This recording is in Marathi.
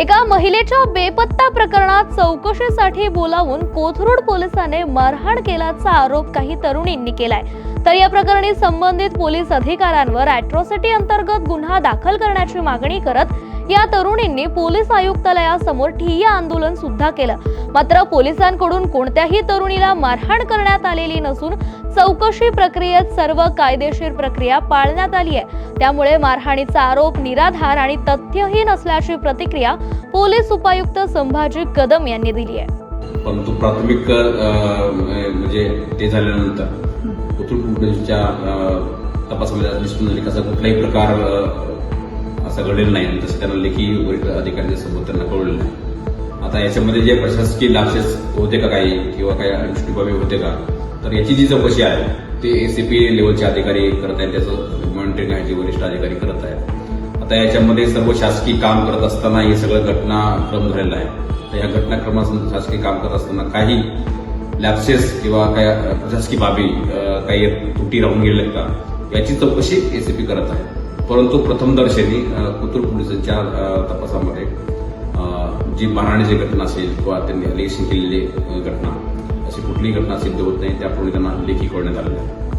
एका महिलेच्या बेपत्ता प्रकरणात चौकशीसाठी बोलावून कोथरूड पोलिसाने मारहाण केल्याचा आरोप काही तरुणींनी केलाय. तर या प्रकरणी संबंधित पोलीस अधिकाऱ्यांवर अॅट्रॉसिटी अंतर्गत गुन्हा दाखल करण्याची मागणी करत या तरुणींनी पोलीस आयुक्तालयासमोर ठिय्या आंदोलन सुद्धा केलं. मात्र पोलिसांकडून कोणत्याही तरुणीला मारहाण करण्यात आलेली नसून चौकशी प्रक्रियेत सर्व कायदेशीर प्रक्रिया पाळण्यात आली आहे. त्यामुळे मारहाणीचा आरोप निराधार आणि तथ्यहीन असल्याची प्रतिक्रिया पोलीस उपायुक्त संभाजी कदम यांनी दिली आहे. परंतु प्राथमिक म्हणजे ते झाल्यानंतर तपासामध्ये दिसून आले की असा कुठलाही प्रकार अ, नाही. आणि तसं त्यांना लेखी वरिष्ठ अधिकाऱ्यांच्या समोर त्यांना कळलेलं नाही. आता याच्यामध्ये जे प्रशासकीय लाक्षेस होते का काही? किंवा काही अनुष्ठीबाबी होते का? तर याची जी चौकशी आहे ते एसीपी लेवलचे अधिकारी करत आहेत. त्याचं मॉनिटरिंग आहे जे वरिष्ठ अधिकारी करत आहेत. आता याच्यामध्ये सर्व शासकीय काम करत असताना हे सगळं घटनाक्रम झालेला आहे. तर या घटनाक्रमात शासकीय काम करत असताना काही लॅप्सेस किंवा काही प्रशासकीय बाबी काही तुटी राहून गेल्या का? याची चौकशी एसीपी करत आहे. परंतु प्रथमदर्शनी अ, कोथरूड पोलिसांच्या तपासामध्ये जी मारहाणीची घटना असेल किंवा त्यांनी अलिगेशन केलेली घटना अशी कुठलीही घटना सिद्ध होत नाही त्यापूर्वी त्यांना लेखी करण्यात आलेली आहे.